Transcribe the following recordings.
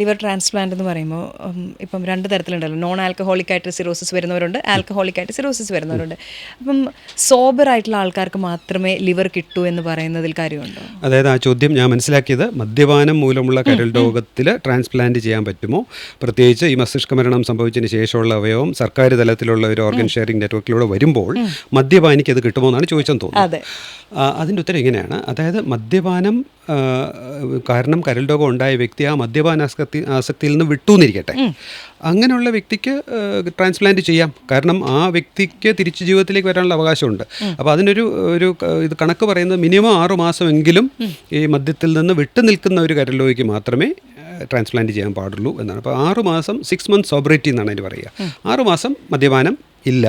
Liver transplant എന്ന് പറയുമ്പോൾ ഇപ്പം രണ്ട് തരത്തിലുണ്ടല്ലോ. നോൺ ആൽക്കഹോളിക് ആയിട്ട് സിറോസിസ് വരുന്നവരുണ്ട് ആൽക്കഹോളിക് ആയിട്ട് സിറോസിസ് വരുന്നവരുണ്ട്. അപ്പം സോബർ ആയിട്ടുള്ള ആൾക്കാർക്ക് മാത്രമേ ലിവർ കിട്ടൂ എന്ന് പറയുന്നതിൽ കാര്യമുണ്ടോ? അതായത് ആ ചോദ്യം ഞാൻ മനസ്സിലാക്കിയത് മദ്യപാനം മൂലമുള്ള കരൾ രോഗത്തിൽ ട്രാൻസ്പ്ലാന്റ് ചെയ്യാൻ പറ്റുമോ? പ്രത്യേകിച്ച് ഈ മസ്തിഷ്ക മരണം സംഭവിച്ചതിന് ശേഷമുള്ള അവയവം സർക്കാർ തലത്തിലുള്ള ഒരു ഓർഗൻ ഷെയറിംഗ് നെറ്റ്വർക്കിലൂടെ വരുമ്പോൾ മദ്യപാനിക്ക് അത് കിട്ടുമോ എന്നാണ് ചോദിച്ചെന്ന് തോന്നുന്നത് അതിന്റെ ഉത്തരം ഇങ്ങനെയാണ്. അതായത് മദ്യപാനം കാരണം കരൾ രോഗം ഉണ്ടായ വ്യക്തി ആ മദ്യപാന ആസക്തി ആസക്തിയിൽ നിന്ന് വിട്ടൂന്നിരിക്കട്ടെ അങ്ങനെയുള്ള വ്യക്തിക്ക് ട്രാൻസ്പ്ലാന്റ് ചെയ്യാം. കാരണം ആ വ്യക്തിക്ക് തിരിച്ചു ജീവിതത്തിലേക്ക് വരാനുള്ള അവകാശമുണ്ട്. അപ്പോൾ അതിനൊരു ഒരു ഇത് കണക്ക് പറയുന്നത് മിനിമം ആറു മാസമെങ്കിലും ഈ മദ്യത്തിൽ നിന്ന് വിട്ടു നിൽക്കുന്ന ഒരു കരലോയ്ക്ക് മാത്രമേ ട്രാൻസ്പ്ലാന്റ് ചെയ്യാൻ പാടുള്ളൂ എന്നാണ്. അപ്പോൾ ആറുമാസം സിക്സ് മന്ത്സ് സോബറേറ്റി എന്നാണ് അതിന് പറയുക. ആറ് മാസം മദ്യപാനം ഇല്ല.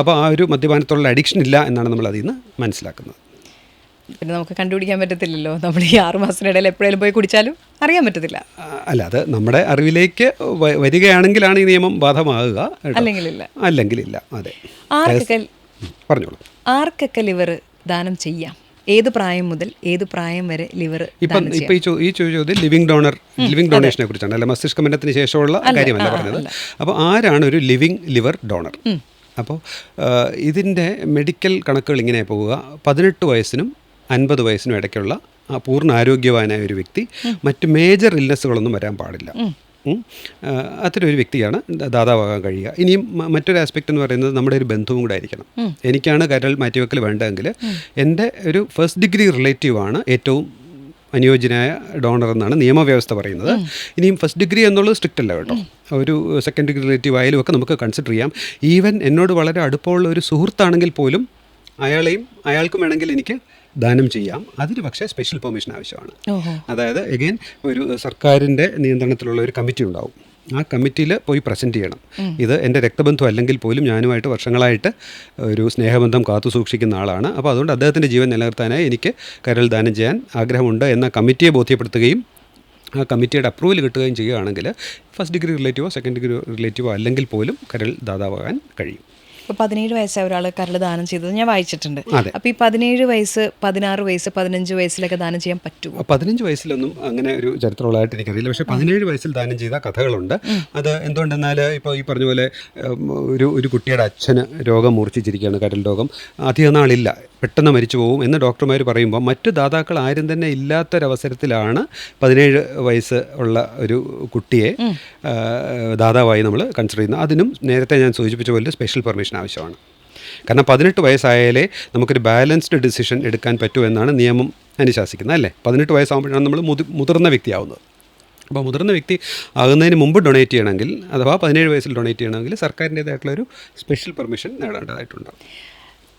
അപ്പോൾ ആ ഒരു മദ്യപാനത്തോടുള്ള അഡിക്ഷൻ ഇല്ല എന്നാണ് നമ്മൾ അതിൽ നിന്ന് മനസ്സിലാക്കുന്നത്. പിന്നെ നമുക്ക് കണ്ടുപിടിക്കാൻ പറ്റത്തില്ലല്ലോ. നമ്മൾ ഈ ആറ് മാസത്തിനിടയിൽ എപ്പോഴേലും പോയി കുടിച്ചാലും അറിയാൻ പറ്റത്തില്ല. അല്ല അത് നമ്മുടെ അറിവിലേക്ക് വരികയാണെങ്കിലാണ് ഈ നിയമം ബാധമാകുക അല്ലെങ്കിൽ അല്ലെങ്കിലില്ല. അല്ലെങ്കിലില്ല അതെ. ആർക്കൊക്കെ ഉം, പറഞ്ഞോളൂ. ആർക്കൊക്കെ ലിവർ ദാനം ചെയ്യാം? ഏത് പ്രായം മുതൽ ഏത് പ്രായം വരെ ലിവർ ഇപ്പം ഇപ്പം ഈ ഈ ചോദ്യം ചോദ്യം ലിവിങ് ഡോണർ ലിവിങ് ഡൊണേഷനെ കുറിച്ചാണ് അല്ല മസ്തിഷ്ക മരണത്തിന് ശേഷമുള്ള കാര്യമല്ല പറഞ്ഞത്. അപ്പോൾ ആരാണ് ഒരു ലിവിങ് ലിവർ ഡോണർ? അപ്പോൾ ഇതിന്റെ മെഡിക്കൽ കണക്കുകൾ ഇങ്ങനെ പോവുക. പതിനെട്ട് വയസ്സിനും അൻപത് വയസ്സിനും ഇടയ്ക്കുള്ള ആ പൂർണ ആരോഗ്യവാനായ ഒരു വ്യക്തി. മറ്റ് മേജർ ഇല്ലസുകളൊന്നും വരാൻ പാടില്ല. അത്തരൊരു വ്യക്തിയാണ് ദാതാവാകാൻ കഴിയുക. ഇനിയും മറ്റൊരു ആസ്പെക്റ്റ് എന്ന് പറയുന്നത് നമ്മുടെ ഒരു ബന്ധവും കൂടെ ആയിരിക്കണം. എനിക്കാണ് കരൾ മാറ്റിവെക്കൽ വേണ്ടതെങ്കിൽ എന്റെ ഒരു ഫസ്റ്റ് ഡിഗ്രി റിലേറ്റീവ് ആണ് ഏറ്റവും അനുയോജ്യനായ ഡോണർ എന്നാണ് നിയമവ്യവസ്ഥ പറയുന്നത്. ഇനിയും ഫസ്റ്റ് ഡിഗ്രി എന്നുള്ളത് സ്ട്രിക്റ്റ് അല്ല കേട്ടോ. ഒരു സെക്കൻഡ് ഡിഗ്രി റിലേറ്റീവ് ആയാലും ഒക്കെ നമുക്ക് കൺസിഡർ ചെയ്യാം. ഈവൻ എന്നോട് വളരെ അടുപ്പമുള്ള ഒരു സുഹൃത്താണെങ്കിൽ പോലും അയാളെയും അയാൾക്കും വേണമെങ്കിൽ എനിക്ക് ദാനം ചെയ്യാം. അതിന് പക്ഷേ സ്പെഷ്യൽ പെർമിഷൻ ആവശ്യമാണ്. അതായത് എഗെയിൻ ഒരു സർക്കാരിന്റെ നിയന്ത്രണത്തിലുള്ള ഒരു കമ്മിറ്റി ഉണ്ടാവും. ആ കമ്മിറ്റിയിൽ പോയി പ്രസന്റ് ചെയ്യണം. ഇത് എന്റെ രക്തബന്ധം അല്ലെങ്കിൽ പോലും ഞാനുമായിട്ട് വർഷങ്ങളായിട്ട് ഒരു സ്നേഹബന്ധം കാത്തു സൂക്ഷിക്കുന്ന ആളാണ്. അപ്പോൾ അതുകൊണ്ട് അദ്ദേഹത്തിന്റെ ജീവൻ നിലനിർത്താനായി എനിക്ക് കരൾ ദാനം ചെയ്യാൻ ആഗ്രഹമുണ്ട് എന്ന കമ്മിറ്റിയെ ബോധ്യപ്പെടുത്തുകയും ആ കമ്മിറ്റിയുടെ അപ്രൂവൽ കിട്ടുകയും ചെയ്യുകയാണെങ്കിൽ ഫസ്റ്റ് ഡിഗ്രി റിലേറ്റീവോ സെക്കൻഡ് ഡിഗ്രി റിലേറ്റീവോ അല്ലെങ്കിൽ പോലും കരൾ ദാതാവാകാൻ കഴിയും. ഇപ്പൊ പതിനേഴ് വയസ്സായ ഒരാൾ കരൾ ദാനം ചെയ്തത് ഞാൻ വായിച്ചിട്ടുണ്ട്. അപ്പോൾ അപ്പൊ ഈ പതിനേഴ് വയസ്സ് പതിനാറ് വയസ്സ് പതിനഞ്ച് വയസ്സിലൊക്കെ ദാനം ചെയ്യാൻ പറ്റുമോ? പതിനഞ്ച് വയസ്സിലൊന്നും അങ്ങനെ ഒരു ചരിത്രമുള്ളതായിട്ട് എനിക്കറിയില്ല. പക്ഷേ പതിനേഴ് വയസ്സിൽ ദാനം ചെയ്ത കഥകളുണ്ട്. അത് എന്തുകൊണ്ടെന്നാൽ ഇപ്പോൾ ഈ പറഞ്ഞ പോലെ ഒരു ഒരു കുട്ടിയുടെ അച്ഛന് രോഗം മൂർച്ഛിച്ചിരിക്കുകയാണ് കരൾ രോഗം. അധികം നാളില്ല. പെട്ടെന്ന് മരിച്ചു പോകും എന്ന് ഡോക്ടർമാർ പറയുമ്പോൾ മറ്റു ദാതാക്കൾ ആരും തന്നെ ഇല്ലാത്തൊരവസരത്തിലാണ് പതിനേഴ് വയസ്സ് ഉള്ള ഒരു കുട്ടിയെ ദാതാവായി നമ്മൾ കൺസിഡർ ചെയ്യുന്നത്. അതിനും നേരത്തെ ഞാൻ സൂചിപ്പിച്ച പോലെ സ്പെഷ്യൽ പെർമിഷൻ ആവശ്യമാണ്. കാരണം പതിനെട്ട് വയസ്സായാലേ നമുക്കൊരു ബാലൻസ്ഡ് ഡിസിഷൻ എടുക്കാൻ പറ്റൂ എന്നാണ് നിയമം അനുശാസിക്കുന്നത് അല്ലേ? പതിനെട്ട് വയസ്സാകുമ്പോഴാണ് നമ്മൾ മുതി മുതിർന്ന വ്യക്തിയാവുന്നത്. അപ്പോൾ മുതിർന്ന വ്യക്തി ആകുന്നതിന് മുമ്പ് ഡൊണേറ്റ് ചെയ്യണമെങ്കിൽ അഥവാ പതിനേഴ് വയസ്സിൽ ഡൊണേറ്റ് ചെയ്യണമെങ്കിൽ സർക്കാരിന്റേതായിട്ടുള്ള ഒരു സ്പെഷ്യൽ പെർമിഷൻ നേടേണ്ടതായിട്ടുണ്ടാകും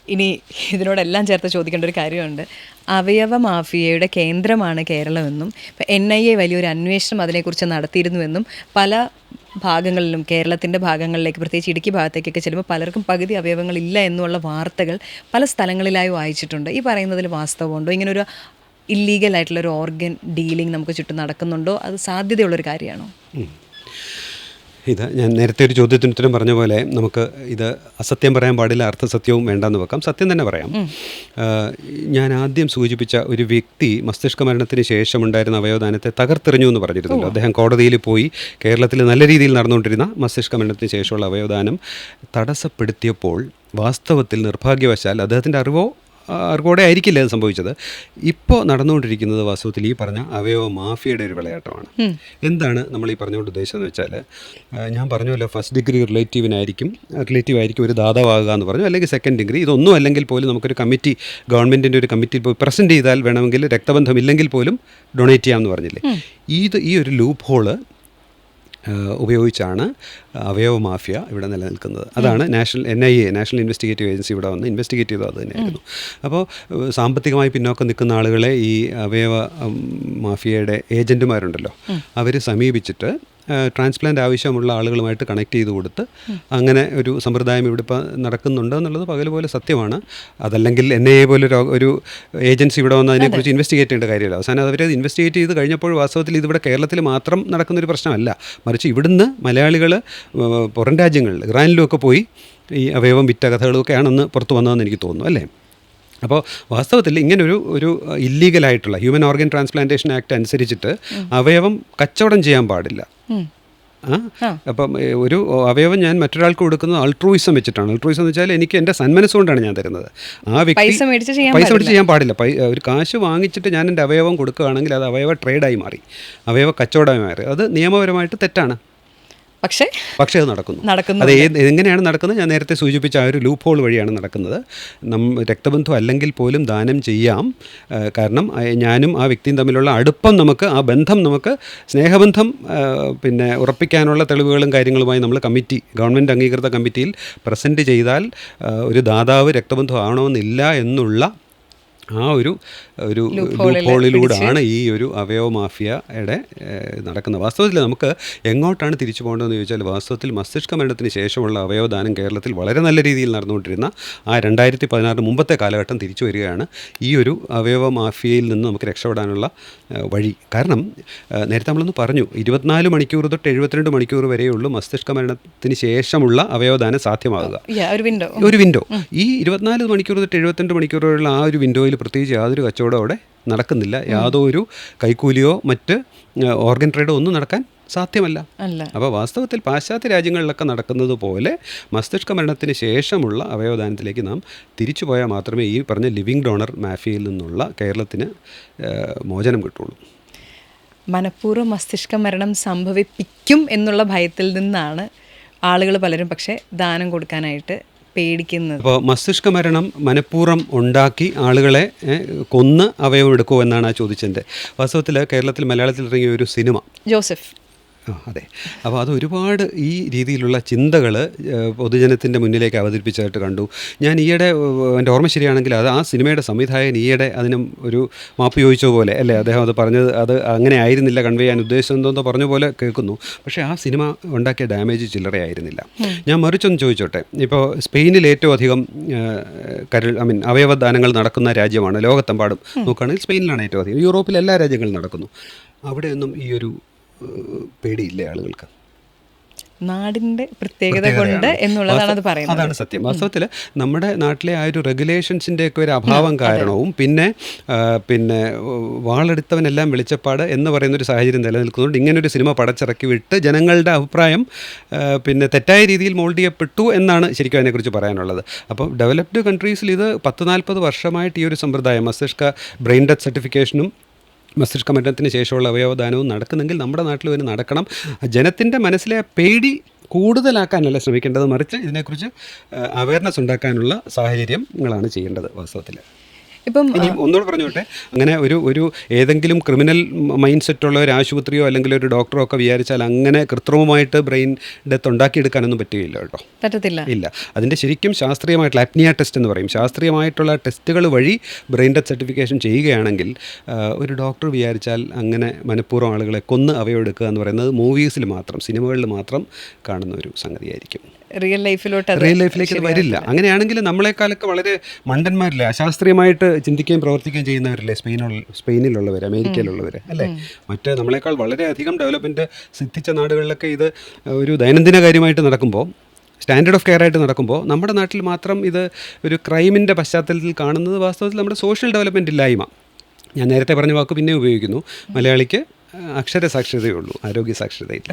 ഇനി ഇതിനോടെല്ലാം ചേർത്ത് ചോദിക്കേണ്ട ഒരു കാര്യമുണ്ട്. അവയവ മാഫിയയുടെ കേന്ദ്രമാണ് കേരളമെന്നും എൻ ഐ എ വലിയൊരു അന്വേഷണം അതിനെക്കുറിച്ച് നടത്തിയിരുന്നുവെന്നും പല ഭാഗങ്ങളിലും കേരളത്തിന്റെ ഭാഗങ്ങളിലേക്ക് പ്രത്യേകിച്ച് ഇടുക്കി ഭാഗത്തേക്കൊക്കെ ചെല്ലുമ്പോൾ പലർക്കും പകുതി അവയവങ്ങളില്ല എന്നുള്ള വാർത്തകൾ പല സ്ഥലങ്ങളിലായി വായിച്ചിട്ടുണ്ട്. ഈ പറയുന്നതിൽ വാസ്തവമുണ്ടോ? ഇങ്ങനൊരു ഇല്ലീഗൽ ആയിട്ടുള്ള ഒരു ഓർഗൻ ഡീലിംഗ് നമുക്ക് ചുറ്റും നടക്കുന്നുണ്ടോ? അത് സാധ്യതയുള്ളൊരു കാര്യമാണോ? ഇത് ഞാൻ നേരത്തെ ഒരു ചോദ്യത്തിന് ഉത്തരം പറഞ്ഞ പോലെ നമുക്ക് ഇത് അസത്യം പറയാൻ പാടില്ല അർത്ഥസത്യവും വേണ്ടെന്ന് വെക്കാം. സത്യം തന്നെ പറയാം. ഞാൻ ആദ്യം സൂചിപ്പിച്ച ഒരു വ്യക്തി മസ്തിഷ്ക മരണത്തിന് ശേഷം ഉണ്ടായിരുന്ന അവയവദാനത്തെ തകർത്തെറിഞ്ഞു എന്ന് പറഞ്ഞിരുന്നല്ലോ. അദ്ദേഹം കോടതിയിൽ പോയി കേരളത്തിൽ നല്ല രീതിയിൽ നടന്നുകൊണ്ടിരുന്ന മസ്തിഷ്ക മരണത്തിന് ശേഷമുള്ള അവയവദാനം തടസ്സപ്പെടുത്തിയപ്പോൾ വാസ്തവത്തിൽ നിർഭാഗ്യവശാൽ അദ്ദേഹത്തിന്റെ അറിവോ ആ, അറിവോടെ ആയിരിക്കില്ല അത് സംഭവിച്ചത്. ഇപ്പോൾ നടന്നുകൊണ്ടിരിക്കുന്നത് വാസ്തവത്തിൽ ഈ പറഞ്ഞ അവയോ മാഫിയയുടെ ഒരു വിളയാട്ടമാണ്. എന്താണ് നമ്മൾ ഈ പറഞ്ഞുകൊണ്ട് ഉദ്ദേശിച്ചതെന്ന് വെച്ചാൽ ഞാൻ പറഞ്ഞല്ലോ ഫസ്റ്റ് ഡിഗ്രി റിലേറ്റീവിനായിരിക്കും റിലേറ്റീവ് ആയിരിക്കും ഒരു ദാതാവാകുക എന്ന് പറഞ്ഞു അല്ലെങ്കിൽ സെക്കൻഡ് ഡിഗ്രി ഇതൊന്നും അല്ലെങ്കിൽ പോലും നമുക്കൊരു കമ്മിറ്റി ഗവൺമെന്റിന്റെ ഒരു കമ്മിറ്റിയിൽ പോയി പ്രസന്റ് ചെയ്താൽ വേണമെങ്കിൽ രക്തബന്ധം ഇല്ലെങ്കിൽ പോലും ഡൊണേറ്റ് ചെയ്യാമെന്ന് പറഞ്ഞില്ലേ? ഇത് ഈ ഒരു ലൂപ്പ് ഹോൾ ഉപയോഗിച്ചാണ് അവയവ മാഫിയ ഇവിടെ നിലനിൽക്കുന്നത്. അതാണ് national N I A national investigative agency ഇവിടെ വന്ന് ഇൻവെസ്റ്റിഗേറ്റ് ചെയ്തത് അത് തന്നെയായിരുന്നു. അപ്പോൾ സാമ്പത്തികമായി പിന്നോക്കം നിൽക്കുന്ന ആളുകളെ ഈ അവയവ മാഫിയയുടെ ഏജന്റുമാരുണ്ടല്ലോ അവർ സമീപിച്ചിട്ട് ട്രാൻസ്പ്ലാന്റ് ആവശ്യമുള്ള ആളുകളുമായിട്ട് കണക്ട് ചെയ്ത് കൊടുത്ത് അങ്ങനെ ഒരു സമ്പ്രദായം ഇവിടെ ഇപ്പോൾ നടക്കുന്നുണ്ട് എന്നുള്ളത് പകൽ പോലെ സത്യമാണ്. അതല്ലെങ്കിൽ എൻ ഐ എ പോലെ ഒരു ഏജൻസി ഇവിടെ വന്ന് അതിനെക്കുറിച്ച് ഇൻവെസ്റ്റിഗേറ്റ് ചെയ്യേണ്ട കാര്യമില്ല. അവസാനം അവർ ഇൻവെസ്റ്റിഗേറ്റ് ചെയ്ത് കഴിഞ്ഞപ്പോൾ വാസ്തവത്തിൽ ഇതിവിടെ കേരളത്തിൽ മാത്രം നടക്കുന്നൊരു പ്രശ്നമല്ല. മറിച്ച് ഇവിടുന്ന് മലയാളികൾ പുറം രാജ്യങ്ങളിൽ ഇറാനിലും ഒക്കെ പോയി ഈ അവയവം വിറ്റ കഥകളുമൊക്കെയാണെന്ന് പുറത്തു വന്നതെന്ന് എനിക്ക് തോന്നുന്നു അല്ലേ? അപ്പോൾ വാസ്തവത്തിൽ ഇങ്ങനൊരു ഒരു ഇല്ലീഗലായിട്ടുള്ള ഹ്യൂമൻ ഓർഗൻ ട്രാൻസ്പ്ലാന്റേഷൻ ആക്ട് അനുസരിച്ചിട്ട് അവയവം കച്ചവടം ചെയ്യാൻ പാടില്ല. അപ്പം ഒരു അവയവം ഞാൻ മറ്റൊരാൾക്ക് കൊടുക്കുന്നത് അൾട്രൂയിസം വെച്ചിട്ടാണ്. അൾട്രൂയിസം എന്ന് വെച്ചാൽ എനിക്ക് എന്റെ സന്മനസ്സുകൊണ്ടാണ് ഞാൻ തരുന്നത്. ആ വ്യക്തി പൈസ മേടിച്ച് ചെയ്യാൻ പൈസ മേടിച്ച് ചെയ്യാൻ പാടില്ല. പൈ ഒരു കാശ് വാങ്ങിച്ചിട്ട് ഞാൻ എന്റെ അവയവം കൊടുക്കുകയാണെങ്കിൽ അത് അവയവ ട്രേഡായി മാറി. അവയവ കച്ചവടമായി മാറി. അത് നിയമപരമായിട്ട് തെറ്റാണ്. പക്ഷേ പക്ഷേ അത് നടക്കുന്നു. നടക്കുന്നു അത് എങ്ങനെയാണ് നടക്കുന്നത്? ഞാൻ നേരത്തെ സൂചിപ്പിച്ച ആ ഒരു ലൂപ്പ് ഹോൾ വഴിയാണ് നടക്കുന്നത്. നം രക്തബന്ധം അല്ലെങ്കിൽ പോലും ദാനം ചെയ്യാം. കാരണം ഞാനും ആ വ്യക്തിയും തമ്മിലുള്ള അടുപ്പം നമുക്ക് ആ ബന്ധം നമുക്ക് സ്നേഹബന്ധം പിന്നെ ഉറപ്പിക്കാനുള്ള തെളിവുകളും കാര്യങ്ങളുമായി നമ്മൾ കമ്മിറ്റി ഗവൺമെന്റ് അംഗീകൃത കമ്മിറ്റിയിൽ പ്രസന്റ് ചെയ്താൽ ഒരു ദാതാവ് രക്തബന്ധം എന്നില്ല എന്നുള്ള ആ ഒരു ഒരു ലൂപ്പോളിലൂടെയാണ് ഈ ഒരു അവയവ മാഫിയയുടെ നടക്കുന്ന. നടക്കുന്നത് വാസ്തവത്തിൽ നമുക്ക് എങ്ങോട്ടാണ് തിരിച്ചു പോകേണ്ടതെന്ന് ചോദിച്ചാൽ വാസ്തവത്തിൽ മസ്തിഷ്ക മരണത്തിന് ശേഷമുള്ള അവയവദാനം കേരളത്തിൽ വളരെ നല്ല രീതിയിൽ നടന്നുകൊണ്ടിരുന്ന ആ രണ്ടായിരത്തി പതിനാറിന് മുമ്പത്തെ കാലഘട്ടം തിരിച്ചു വരികയാണ്. ഈ ഒരു അവയവ മാഫിയയിൽ നിന്ന് നമുക്ക് രക്ഷപ്പെടാനുള്ള വഴി. കാരണം നേരത്തെ നമ്മളൊന്ന് പറഞ്ഞു ഇരുപത്തിനാല് മണിക്കൂർ തൊട്ട് എഴുപത്തിരണ്ട് മണിക്കൂർ വരെയുള്ളൂ മസ്തിഷ്ക മരണത്തിന് ശേഷമുള്ള അവയവദാനം സാധ്യമാകുക ഒരു വിൻഡോ ഈ ഇരുപത്തിനാല് മണിക്കൂർ തൊട്ട് എഴുപത്തിരണ്ട് മണിക്കൂർ വരെയുള്ള ആ ഒരു വിൻഡോയിൽ പ്രത്യേകിച്ച് യാതൊരു കച്ചവടം അവിടെ നടക്കുന്നില്ല. യാതൊരു കൈക്കൂലിയോ മറ്റ് ഓർഗൻ ട്രേഡോ ഒന്നും നടക്കാൻ സാധ്യമല്ല. അപ്പോൾ വാസ്തവത്തിൽ പാശ്ചാത്യ രാജ്യങ്ങളിലൊക്കെ നടക്കുന്നത് പോലെ മസ്തിഷ്ക മരണത്തിന് ശേഷമുള്ള അവയവദാനത്തിലേക്ക് നാം തിരിച്ചു പോയാൽ മാത്രമേ ഈ പറഞ്ഞ ലിവിങ് ഡോണർ മാഫിയയിൽ നിന്നുള്ള കേരളത്തിന് മോചനം കിട്ടുള്ളൂ. മനഃപൂർവം മസ്തിഷ്ക മരണം സംഭവിപ്പിക്കും എന്നുള്ള ഭയത്തിൽ നിന്നാണ് ആളുകൾ പലരും പക്ഷേ ദാനം കൊടുക്കാനായിട്ട് പേടിക്കുന്നത്. അപ്പോൾ മസ്തിഷ്ക മരണം മനഃപൂർവം ഉണ്ടാക്കി ആളുകളെ കൊന്ന് അവയവം എടുക്കുമോ എന്നാണ് ആ ചോദിച്ചതിന്റെ. വാസ്തവത്തിൽ കേരളത്തിൽ മലയാളത്തിൽ ഇറങ്ങിയ ഒരു സിനിമ. ജോസഫ്. അതെ. അപ്പോൾ അത് ഒരുപാട് ഈ രീതിയിലുള്ള ചിന്തകൾ പൊതുജനത്തിന്റെ മുന്നിലേക്ക് അവതരിപ്പിച്ചതായിട്ട് കണ്ടു. ഞാൻ ഈയിടെ എന്റെ ഓർമ്മ ശരിയാണെങ്കിൽ അത് ആ സിനിമയുടെ സംവിധായകൻ ഈയിടെ അതിനും ഒരു മാപ്പ് ചോദിച്ച പോലെ അല്ലേ? അദ്ദേഹം അത് പറഞ്ഞത് അത് അങ്ങനെ ആയിരുന്നില്ല കൺവേ ചെയ്യാൻ ഉദ്ദേശം എന്തോന്നോ പറഞ്ഞ പോലെ കേൾക്കുന്നു. പക്ഷേ ആ സിനിമ ഉണ്ടാക്കിയ ഡാമേജ് ചില്ലറയായിരുന്നില്ല. ഞാൻ മറിച്ചൊന്ന് ചോദിച്ചോട്ടെ? ഇപ്പോൾ സ്പെയിനിൽ ഏറ്റവും അധികം കരൾ ഐ മീൻ അവയവദാനങ്ങൾ നടക്കുന്ന രാജ്യമാണ് ലോകത്തെമ്പാടും. നോക്കുകയാണെങ്കിൽ സ്പെയിനിലാണ് ഏറ്റവും അധികം. യൂറോപ്പിൽ എല്ലാ രാജ്യങ്ങളും നടക്കുന്നു. അവിടെയൊന്നും ഈ ഒരു പേടിയില്ലേ ആളുകൾക്ക്? നാടിന്റെ പ്രത്യേകത കൊണ്ട് എന്നുള്ളതാണ് അത് പറയുന്നത്. അതാണ് സത്യം. വാസ്തവത്തിൽ നമ്മുടെ നാട്ടിലെ ആ ഒരു റെഗുലേഷൻസിന്റെ ഒക്കെ ഒരു അഭാവം കാരണവും പിന്നെ പിന്നെ വാളെടുത്തവനെല്ലാം വെളിച്ചപ്പാട് എന്ന് പറയുന്ന ഒരു സാഹചര്യം നിലനിൽക്കുന്നതുകൊണ്ട് ഇങ്ങനൊരു സിനിമ പടച്ചിറക്കി വിട്ട് ജനങ്ങളുടെ അഭിപ്രായം പിന്നെ തെറ്റായ രീതിയിൽ മോൾഡ് ചെയ്യപ്പെട്ടു എന്നാണ് ശരിക്കും അതിനെക്കുറിച്ച് പറയാനുള്ളത്. അപ്പോൾ ഡെവലപ്ഡ് കൺട്രീസിൽ ഇത് പത്ത് നാൽപ്പത് വർഷമായിട്ട് ഈ ഒരു സമ്പ്രദായം മസ്തിഷ്ക ബ്രെയിൻ ഡെത്ത് സർട്ടിഫിക്കേഷനും മസ്തിഷ്ക മരണത്തിന് ശേഷമുള്ള അവയവദാനവും നടക്കുന്നെങ്കിൽ നമ്മുടെ നാട്ടിൽ വരെ നടക്കണം. ജനത്തിന്റെ മനസ്സിലെ പേടി കൂടുതലാക്കാനല്ല ശ്രമിക്കേണ്ടത്. മറിച്ച് ഇതിനെക്കുറിച്ച് അവയർനെസ് ഉണ്ടാക്കാനുള്ള സാഹചര്യങ്ങളാണ് ചെയ്യേണ്ടത് വാസ്തവത്തിൽ ഇപ്പം ഒന്നുകൂടെ പറഞ്ഞോട്ടെ? അങ്ങനെ ഒരു ഒരു ഏതെങ്കിലും ക്രിമിനൽ മൈൻഡ് സെറ്റ് ഉള്ള ഒരു ആശുപത്രിയോ അല്ലെങ്കിൽ ഒരു ഡോക്ടറോ ഒക്കെ വിചാരിച്ചാൽ അങ്ങനെ കൃത്രിമമായിട്ട് ബ്രെയിൻ ഡെത്ത് ഉണ്ടാക്കിയെടുക്കാനൊന്നും പറ്റുകയില്ല കേട്ടോ. പറ്റത്തില്ല. ഇല്ല. അതിന്റെ ശരിക്കും ശാസ്ത്രീയമായിട്ടുള്ള അപ്നിയ ടെസ്റ്റ് എന്ന് പറയും. ശാസ്ത്രീയമായിട്ടുള്ള ടെസ്റ്റുകൾ വഴി ബ്രെയിൻ ഡെത്ത് സർട്ടിഫിക്കേഷൻ ചെയ്യുകയാണെങ്കിൽ ഒരു ഡോക്ടർ വിചാരിച്ചാൽ അങ്ങനെ മനഃപൂർവം ആളുകളെ കൊന്ന് അവയെടുക്കുക എന്ന് പറയുന്നത് മൂവീസിൽ മാത്രം സിനിമകളിൽ മാത്രം കാണുന്ന ഒരു സംഗതിയായിരിക്കും. റിയൽ ലൈഫിലോട്ട് റിയൽ ലൈഫിലേക്ക് അത് വരില്ല. അങ്ങനെയാണെങ്കിൽ നമ്മളെക്കാളൊക്കെ വളരെ മണ്ടന്മാരില്ലേ? അശാസ്ത്രീയമായിട്ട് ചിന്തിക്കുകയും പ്രവർത്തിക്കുകയും ചെയ്യുന്നവരല്ലേ സ്പെയിനുള്ള സ്പെയിനിലുള്ളവർ അമേരിക്കയിലുള്ളവർ അല്ലേ? മറ്റ് നമ്മളെക്കാൾ വളരെയധികം ഡെവലപ്മെന്റ് സിദ്ധിച്ച നാടുകളിലൊക്കെ ഇത് ഒരു ദൈനംദിന കാര്യമായിട്ട് നടക്കുമ്പോൾ സ്റ്റാൻഡേർഡ് ഓഫ് കെയർ ആയിട്ട് നടക്കുമ്പോൾ നമ്മുടെ നാട്ടിൽ മാത്രം ഇത് ഒരു ക്രൈമിന്റെ പശ്ചാത്തലത്തിൽ കാണുന്നത് വാസ്തവത്തിൽ നമ്മുടെ സോഷ്യൽ ഡെവലപ്മെന്റ് ഇല്ലായ്മ. ഞാൻ നേരത്തെ പറഞ്ഞ വാക്ക് പിന്നെ ഉപയോഗിക്കുന്നു. മലയാളിക്ക് അക്ഷര സാക്ഷരതയുള്ളൂ ആരോഗ്യ സാക്ഷരതയില്ല.